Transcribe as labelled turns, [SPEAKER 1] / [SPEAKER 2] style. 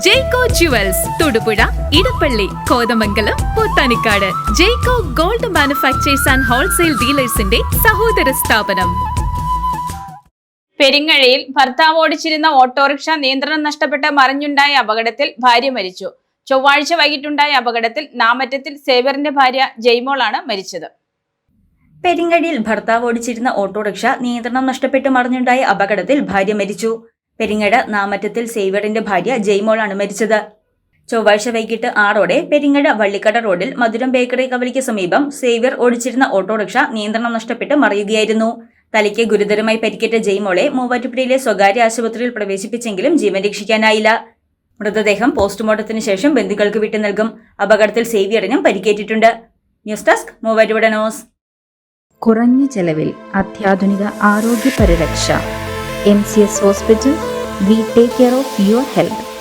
[SPEAKER 1] Jaico jewels Thodupuzha Edappally Kothamangalam Pothanicad Jaico gold manufacturers and wholesale ഡീലേഴ്സിന്റെ സഹോദര സ്ഥാപനം.
[SPEAKER 2] പെരിങ്ങഴയിൽ ഭർത്താവ് ഓടിച്ചിരുന്ന ഓട്ടോറിക്ഷ നിയന്ത്രണം നഷ്ടപ്പെട്ട് മറിഞ്ഞുണ്ടായ അപകടത്തിൽ ഭാര്യ മരിച്ചു. ചൊവ്വാഴ്ച വൈകിട്ടുണ്ടായ അപകടത്തിൽ നാമറ്റത്തിൽ സേവറിന്റെ ഭാര്യ ജയ്മോളാണ് മരിച്ചത്.
[SPEAKER 3] പെരിങ്ങഴിയിൽ ഭർത്താവ് ഓടിച്ചിരുന്ന ഓട്ടോറിക്ഷ നിയന്ത്രണം നഷ്ടപ്പെട്ട് മറിഞ്ഞുണ്ടായ അപകടത്തിൽ ഭാര്യ മരിച്ചു. പെരിങ്ങഴ നാമറ്റത്തിൽ സേവ്യറിന്റെ ഭാര്യ ജയ്മോളാണ് മരിച്ചത്. ചൊവ്വാഴ്ച വൈകിട്ട് ആറോടെ പെരിങ്ങട വള്ളിക്കട റോഡിൽ മധുരം ബേക്കറി കവലയ്ക്ക് സമീപം സേവ്യർ ഓടിച്ചിരുന്ന ഓട്ടോറിക്ഷ നിയന്ത്രണം നഷ്ടപ്പെട്ട് മറിയുകയായിരുന്നു. തലയ്ക്ക് ഗുരുതരമായി പരിക്കേറ്റ ജയ്മോളെ മൂവാറ്റുപുഴയിലെ സ്വകാര്യ ആശുപത്രിയിൽ പ്രവേശിപ്പിച്ചെങ്കിലും ജീവൻ രക്ഷിക്കാനായില്ല. മൃതദേഹം പോസ്റ്റ്മോർട്ടത്തിന് ശേഷം ബന്ധുക്കൾക്ക് വിട്ടു നൽകും. അപകടത്തിൽ സേവ്യറിനും പരിക്കേറ്റിട്ടുണ്ട്. News desk Muvattupuzha news.
[SPEAKER 4] കുറഞ്ഞ ചെലവിൽ അത്യാധുനിക ആരോഗ്യ പരിരക്ഷ MCS Hospital, we take care of your health.